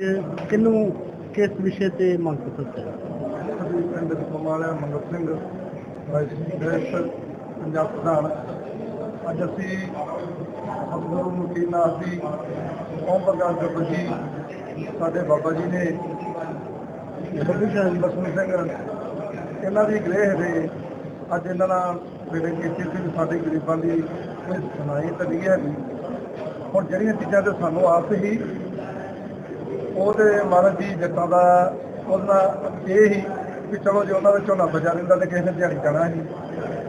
ਕਿਹਨੂੰ, ਕਿਸ ਵਿਸ਼ੇ ਤੇ ਮੰਗ ਪੱਤਰ ਦਿੱਤਾ ਅਸੀਂ ਪਿੰਡ ਕਮਾਲਿਆ ਮੰਗਤ ਸਿੰਘ, ਵਾਈਸ ਡਾਇਰੈਕਟਰ, ਪੰਜਾਬ ਪ੍ਰਧਾਨ। ਅੱਜ ਅਸੀਂ ਸਤਿਗੁਰੂ ਮੁਕੀਨਾਥ ਜੀ ਓਮ ਪ੍ਰਕਾਸ਼ ਗੁਰੂ ਜੀ, ਸਾਡੇ ਬਾਬਾ ਜੀ ਨੇ ਬੱਬੂ ਸ਼ਾਹ ਸਿੰਘ, ਇਹਨਾਂ ਦੀ ਗ੍ਰਹਿ ਦੇ ਅੱਜ ਇਹਨਾਂ ਨਾਲ ਮੇਰੇ ਕੀਤੀ ਸੀ ਵੀ ਸਾਡੇ ਗਰੀਬਾਂ ਦੀ ਕੋਈ ਸੁਣਾਈ ਤਾਂ ਨਹੀਂ ਹੈਗੀ। ਹੁਣ ਜਿਹੜੀਆਂ ਚੀਜ਼ਾਂ ਤੇ ਸਾਨੂੰ ਆਸ ਹੀ ਉਹਦੇ ਮਹਾਰਾਜ ਦੀ ਜੱਟਾਂ ਦਾ ਉਹਨਾਂ ਇਹ ਹੀ ਵੀ ਚਲੋ ਜੇ ਉਹਨਾਂ ਦਾ ਝੋਨਾ ਬਚਾ ਲੈਂਦਾ ਤੇ ਕਿਸੇ ਨੇ ਦਿਹਾੜੀ ਜਾਣਾ ਸੀ,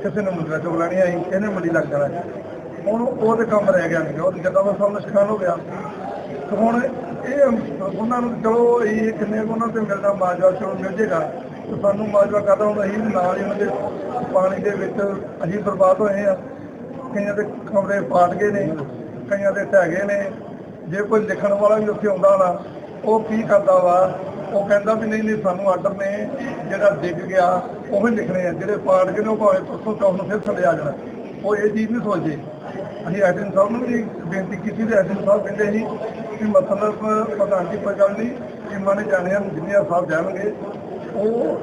ਕਿਸੇ ਨੇ ਮੁੰਦਰਾ ਚੁਗ ਲੈਣੀ ਆਈ ਇਹਨੇ ਮੰਡੀ ਲੱਗ ਜਾਣਾ ਸੀ। ਹੁਣ ਉਹ ਤੇ ਕੰਮ ਰਹਿ ਗਿਆ ਨਹੀਂ ਉਹ ਜੱਟਾਂ ਦਾ ਸਭ ਨੁਕਸਾਨ ਹੋ ਗਿਆ। ਤੇ ਹੁਣ ਇਹ ਉਹਨਾਂ ਨੂੰ ਚਲੋ ਇਹ ਕਿੰਨੇ ਉਹਨਾਂ ਤੇ ਮਿਲਦਾ ਮਾਜਵਾ ਚਲੋ ਮਿਲ ਜੇਗਾ। ਤੇ ਸਾਨੂੰ ਮਾਜਵਾ ਕਰਦਾ ਹੁੰਦਾ ਅਸੀਂ ਨਾਲ ਹੀ ਉਹਨਾਂ ਦੇ ਪਾਣੀ ਦੇ ਵਿੱਚ ਅਸੀਂ ਬਰਬਾਦ ਹੋਏ ਆ। ਕਈਆਂ ਦੇ ਕਮਰੇ ਫਾਟ ਗਏ ਨੇ, ਕਈਆਂ ਦੇ ਢਹਿ ਗਏ ਨੇ। ਜੇ ਕੋਈ ਲਿਖਣ ਵਾਲਾ ਵੀ ਉੱਥੇ ਆਉਂਦਾ ਹੋਣਾ ਉਹ ਕੀ ਕਰਦਾ ਵਾ? ਉਹ ਕਹਿੰਦਾ ਵੀ ਨਹੀਂ ਨਹੀਂ, ਸਾਨੂੰ ਆਰਡਰ ਨੇ ਜਿਹੜਾ ਡਿੱਗ ਗਿਆ, ਉਹ ਹੀ ਲਿਖਣੇ ਆ। ਜਿਹੜੇ ਪਾੜ ਗਏ ਨੇ, ਉਹ ਭਾਵੇਂ ਪਰਸੋਂ ਚੌਥ ਨੂੰ ਫਿਰ ਥੱਲੇ ਆ ਜਾਣਾ। ਉਹ ਇਹ ਚੀਜ਼ ਨਹੀਂ ਸੋਚਦੇ। ਅਸੀਂ ਐਡਨ ਸਾਹਿਬ ਨੂੰ ਵੀ ਬੇਨਤੀ ਕੀਤੀ ਤੇ ਐਡਨ ਸਾਹਿਬ ਕਹਿੰਦੇ ਸੀ ਕਿ ਮਤਲਬ ਪ੍ਰਧਾਨ ਜੀ, ਕੋਈ ਗੱਲ ਨਹੀਂ ਕਿ ਮਾਨੇ ਜਾਣੇ ਹਨ ਜਿੰਨੀਆਂ ਸਾਹਿਬ ਜਾਣਗੇ, ਉਹ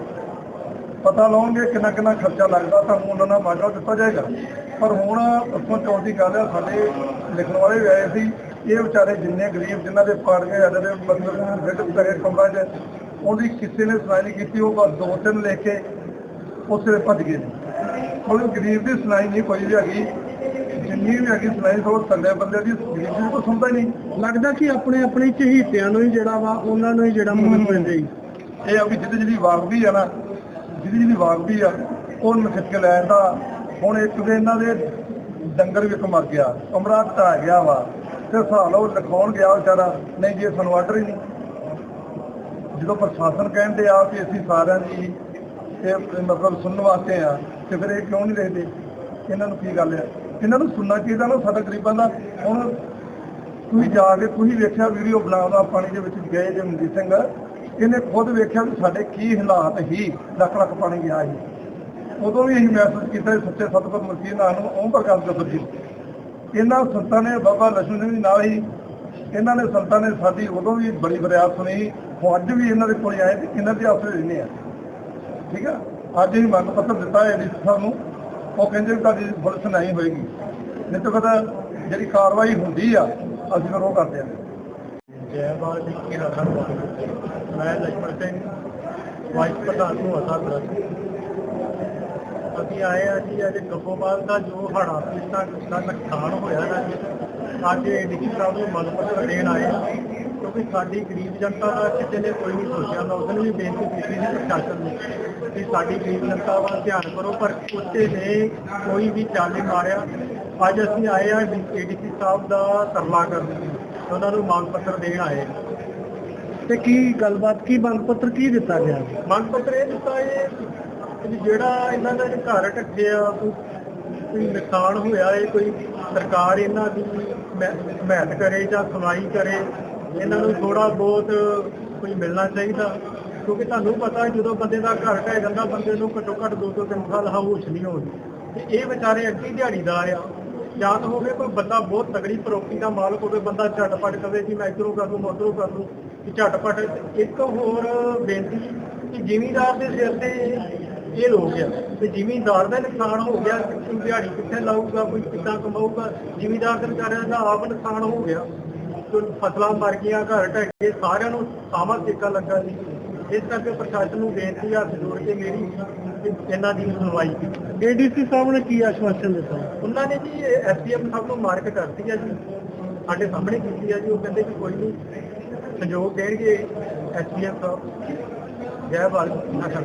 ਪਤਾ ਲਾਉਣਗੇ ਕਿੰਨਾ ਕਿੰਨਾ ਖਰਚਾ ਲੱਗਦਾ, ਤੁਹਾਨੂੰ ਉਹਨਾਂ ਨਾਲ ਮਾਜਾ ਦਿੱਤਾ ਜਾਏਗਾ। ਪਰ ਹੁਣ ਪਰਸੋਂ ਚੌਂਕ ਦੀ ਗੱਲ ਹੈ ਸਾਡੇ ਲਿਖਣ ਵਾਲੇ ਵੀ ਆਏ ਸੀ। ਇਹ ਵਿਚਾਰੇ ਜਿੰਨੇ ਗਰੀਬ ਜਿਨ੍ਹਾਂ ਦੇ ਪਾੜ ਗਏ ਸਾਡੇ ਦੇ ਮਤਲਬ ਬੈੱਡ ਤੱਕ ਕਮਰਾ 'ਚ ਉਹਦੀ ਕਿਸੇ ਨੇ ਸੁਣਾਈ ਨਹੀਂ ਕੀਤੀ ਉਹ ਬਸ ਦੋ ਤਿੰਨ ਲਿਖ ਕੇ ਉਸੇ ਭੱਜ ਗਏ। ਉਹ ਗਰੀਬ ਦੀ ਸੁਣਾਈ ਨਹੀਂ ਕੋਈ ਵੀ ਹੈਗੀ ਜਿੰਨੀ ਵੀ ਹੈਗੀ ਸੁਣਾਈ ਸੋ ਥੱਲੇ ਬੰਦੇ ਦੀ ਗਰੀਬ ਦੀ ਕੋਈ ਸੁਣਦਾ ਨਹੀਂ। ਲੱਗਦਾ ਕਿ ਆਪਣੇ ਆਪਣੇ ਚਹੀਤਿਆਂ ਨੂੰ ਹੀ ਜਿਹੜਾ ਵਾ ਉਹਨਾਂ ਨੂੰ ਹੀ ਜਿਹੜਾ ਮਦਦ ਮਿਲਦੇ ਹੀ ਇਹ ਆ ਵੀ ਜਿਹਦੀ ਜਿਹਦੀ ਵਾਕਬੀ ਆ ਨਾ ਜਿਹਦੀ ਜਿਹਦੀ ਵਾਕਬੀ ਆ ਉਹਨੂੰ ਖਿੱਚ ਕੇ ਲੈ ਜਾਂਦਾ ਹੁਣ ਇੱਕ ਦੇ ਇਹਨਾਂ ਦੇ ਡੰਗਰ ਵੀ ਇੱਕ ਮਰ ਗਿਆ ਕਮਰਾ ਢਾ ਗਿਆ ਵਾ। ਤੇ ਹਿਸਾਬ ਲਓ ਲਿਖਾਉਣ ਗਿਆ ਵਿਚਾਰਾ, ਨਹੀਂ ਜੀ ਸਾਨੂੰ ਆਰਡਰ ਹੀ ਨਹੀਂ। ਜਦੋਂ ਪ੍ਰਸ਼ਾਸਨ ਕਹਿੰਦੇ ਆ ਕਿ ਅਸੀਂ ਸਾਰਿਆਂ ਦੀ ਇਹ ਮਤਲਬ ਸੁਣਨ ਵਾਸਤੇ ਆ, ਤੇ ਫਿਰ ਇਹ ਕਿਉਂ ਨਹੀਂ ਲਿਖਦੇ? ਇਹਨਾਂ ਨੂੰ ਕੀ ਗੱਲ ਆ? ਇਹਨਾਂ ਨੂੰ ਸੁਣਨਾ ਚਾਹੀਦਾ ਨਾ ਸਾਡਾ ਗਰੀਬਾਂ ਦਾ। ਹੁਣ ਤੁਸੀਂ ਜਾ ਕੇ ਤੁਸੀਂ ਵੇਖਿਆ ਵੀਡੀਓ ਬਣਾਉਂਦਾ ਪਾਣੀ ਦੇ ਵਿੱਚ ਗਏ ਜੇ ਮਨਜੀਤ ਸਿੰਘ। ਇਹਨੇ ਖੁਦ ਵੇਖਿਆ ਵੀ ਸਾਡੇ ਕੀ ਹਾਲਾਤ ਹੀ ਲੱਖ ਲੱਖ ਪਾਣੀ ਗਿਆ ਸੀ। ਉਦੋਂ ਵੀ ਅਸੀਂ ਮਹਿਸੂਸ ਕੀਤਾ ਸੱਚੇ ਸਤਿਗੁਰ ਮਸੀਹ ਨਾਲ ਨੂੰ ਓਮ ਪ੍ਰਕਾਸ਼ ਗੁਰੂ ਜੀ ਇਹਨਾਂ ਸੰਤਾਂ ਨੇ ਬਾਬਾ ਲਛਮਣ ਸਿੰਘ ਜੀ ਨਾਲ ਹੀ ਇਹਨਾਂ ਨੇ ਸੰਤਾਂ ਨੇ ਸਾਡੀ ਉਦੋਂ ਵੀ ਬੜੀ ਫਰਿਆਦ ਸੁਣੀ। ਹੁਣ ਅੱਜ ਵੀ ਇਹਨਾਂ ਦੇ ਕੋਲ ਆਏ ਤੇ ਇਹਨਾਂ ਦੇ ਆਸਰੇ ਰਹਿੰਦੇ ਆ। ਠੀਕ ਆ? ਅੱਜ ਹੀ ਮੰਗ ਪੱਤਰ ਦਿੱਤਾ ਹੈ ਜੀ ਸਾਨੂੰ ਉਹ ਕਹਿੰਦੇ ਵੀ ਤੁਹਾਡੀ ਫੁੱਲ ਨਹੀਂ ਹੋਏਗੀ। ਨਹੀਂ ਤਾਂ ਪਤਾ ਜਿਹੜੀ ਕਾਰਵਾਈ ਹੁੰਦੀ ਆ, ਅਸੀਂ ਫਿਰ ਉਹ ਕਰਦੇ ਆ। ਜੈ ਜੀ, ਕੀ ਰਸਮ ਮੈਂ ਲਛਮਣ ਸਿੰਘ, ਵਾਈਸ ਪ੍ਰਧਾਨ ਨੂੰ ਅਸਾਂ ਬਰਾਦਰ ਅਸੀਂ ਆਏ ਆ ਜੀ ਅੱਜ ਗੱਗੋਬਾਲ ਦਾ ਜੋ ਹੜਾ ਪੀੜਤਾਂ ਦਾ ਨੁਕਸਾਨ ਹੋਇਆ ਨਾ ਜੀ ਅੱਜ ਡੀਸੀ ਸਾਹਿਬ ਨੂੰ ਮਦਦ ਪੱਤਰ ਦੇਣ ਆਏ ਆ ਕਿਉਂਕਿ ਸਾਡੀ ਗਰੀਬ ਜਨਤਾ ਦਾ ਕਿਸੇ ਨੇ ਕੋਈ ਨਹੀਂ ਸੋਚਿਆ ਮੈਂ ਉਸ ਦਿਨ ਵੀ ਬੇਨਤੀ ਕੀਤੀ ਸੀ ਪ੍ਰਸ਼ਾਸਨ ਨੂੰ ਕਿ ਸਾਡੀ ਗਰੀਬ ਜਨਤਾ ਵੱਲ ਧਿਆਨ ਕਰੋ ਪਰ ਕੁੱਤੇ ਨੇ ਕੋਈ ਵੀ ਚਾਲੇ ਮਾਰਿਆ। ਅੱਜ ਅਸੀਂ ਆਏ ਆ ਏਡੀਸੀ ਸਾਹਿਬ ਦਾ ਤਰਲਾ ਕਰਨ ਉਹਨਾਂ ਨੂੰ ਮੰਗ ਪੱਤਰ ਦੇਣ ਆਏ ਤੇ ਕੀ ਗੱਲਬਾਤ ਕੀ ਮੰਗ ਪੱਤਰ ਕੀ ਦਿੱਤਾ ਗਿਆ ਮੰਗ ਪੱਤਰ ਇਹ ਦਿੱਤਾ ਇਹ ਕਿ ਜਿਹੜਾ ਇਹਨਾਂ ਦਾ ਜਿਹੜਾ ਘਰ ਢੱਕਿਆ ਕੋਈ ਕੋਈ ਨੁਕਸਾਨ ਹੋਇਆ ਹੈ ਕੋਈ ਸਰਕਾਰ ਇਹਨਾਂ ਦੀ ਹਮਾ- ਕਰੇ ਜਾਂ ਸੁਣਾਈ ਕਰੇ, ਇਹਨਾਂ ਨੂੰ ਥੋੜਾ ਬਹੁਤ ਕੋਈ ਮਿਲਣਾ ਚਾਹੀਦਾ। ਕਿਉਂਕਿ ਤੁਹਾਨੂੰ ਪਤਾ ਹੈ ਜਦੋਂ ਬੰਦੇ ਦਾ ਘਰ ਢਹਿ ਜਾਂਦਾ, ਬੰਦੇ ਨੂੰ ਘੱਟੋ ਘੱਟ ਦੋ ਤੋਂ ਤਿੰਨ ਸਾਲ ਹੋਸ਼ ਨਹੀਂ ਹੋਣੀ। ਤੇ ਇਹ ਵਿਚਾਰੇ ਅੱਗੇ ਦਿਹਾੜੀਦਾਰ ਆ। ਜਾਂ ਤਾਂ ਹੋਵੇ ਕੋਈ ਬੰਦਾ ਬਹੁਤ ਤਗੜੀ ਪ੍ਰੋਪਰਟੀ ਦਾ ਮਾਲਕ ਹੋਵੇ, ਬੰਦਾ ਝਟਪਟ ਕਵੇ ਕਿ ਮੈਂ ਇਧਰੋਂ ਕਰ ਲੂੰ ਮੈਂ ਉੱਧਰੋਂ ਕਰ ਲੂੰ ਕਿ ਝਟਪਟ ਇੱਕ ਹੋਰ ਬੇਨਤੀ ਕਿ ਜਿਮੀਦਾਰ ਦੇ ਸਿਰ ਤੇ ਇਹ ਲੋਕ ਆ। ਤੇ ਜ਼ਿਮੀਂਦਾਰ ਦਾ ਨੁਕਸਾਨ ਹੋ ਗਿਆ ਕੋਈ ਦਿਹਾੜੀ ਕਿੱਥੇ ਲਾਊਗਾ ਕੋਈ ਕਿੱਦਾਂ ਕਮਾਊਗਾ ਜ਼ਿਮੀਂਦਾਰ ਦੇ ਵਿਚਾਰਿਆਂ ਦਾ ਆਪ ਨੁਕਸਾਨ ਹੋ ਗਿਆ। ਤੇ ਫਸਲਾਂ ਮਰ ਗਈਆਂ ਘਰ ਢਹਿ ਗਏ ਸਾਰਿਆਂ ਨੂੰ ਸਾਮਾ ਸਿੱਕਾ ਲੱਗਾ ਸੀ। ਇਸ ਕਰਕੇ ਪ੍ਰਸ਼ਾਸਨ ਨੂੰ ਬੇਨਤੀ ਹੱਥ ਜੋੜ ਕੇ ਮੇਰੀ ਇਹਨਾਂ ਦੀ ਸੁਣਵਾਈ ਕੀਤੀ। ਏਡੀਸੀ ਸਾਹਿਬ ਨੇ ਕੀ ਆਸ਼ਵਾਸਨ ਦਿੱਤਾ? ਉਹਨਾਂ ਨੇ ਜੀ ਐਸਡੀਐਮ ਸਾਹਿਬ ਨੂੰ ਮਾਰਕ ਕਰਤੀ ਹੈ ਜੀ। ਸਾਡੇ ਸਾਹਮਣੇ ਕੀਤੀ ਹੈ ਜੀ ਉਹ ਕਹਿੰਦੇ ਕਿ ਕੋਈ ਨਹੀਂ ਸਹਿਯੋਗ ਦੇਣਗੇ ਐਸਡੀਐਮ ਸਾਹਿਬ। ਜੈ ਬਾਲ ਆਸ਼ਾ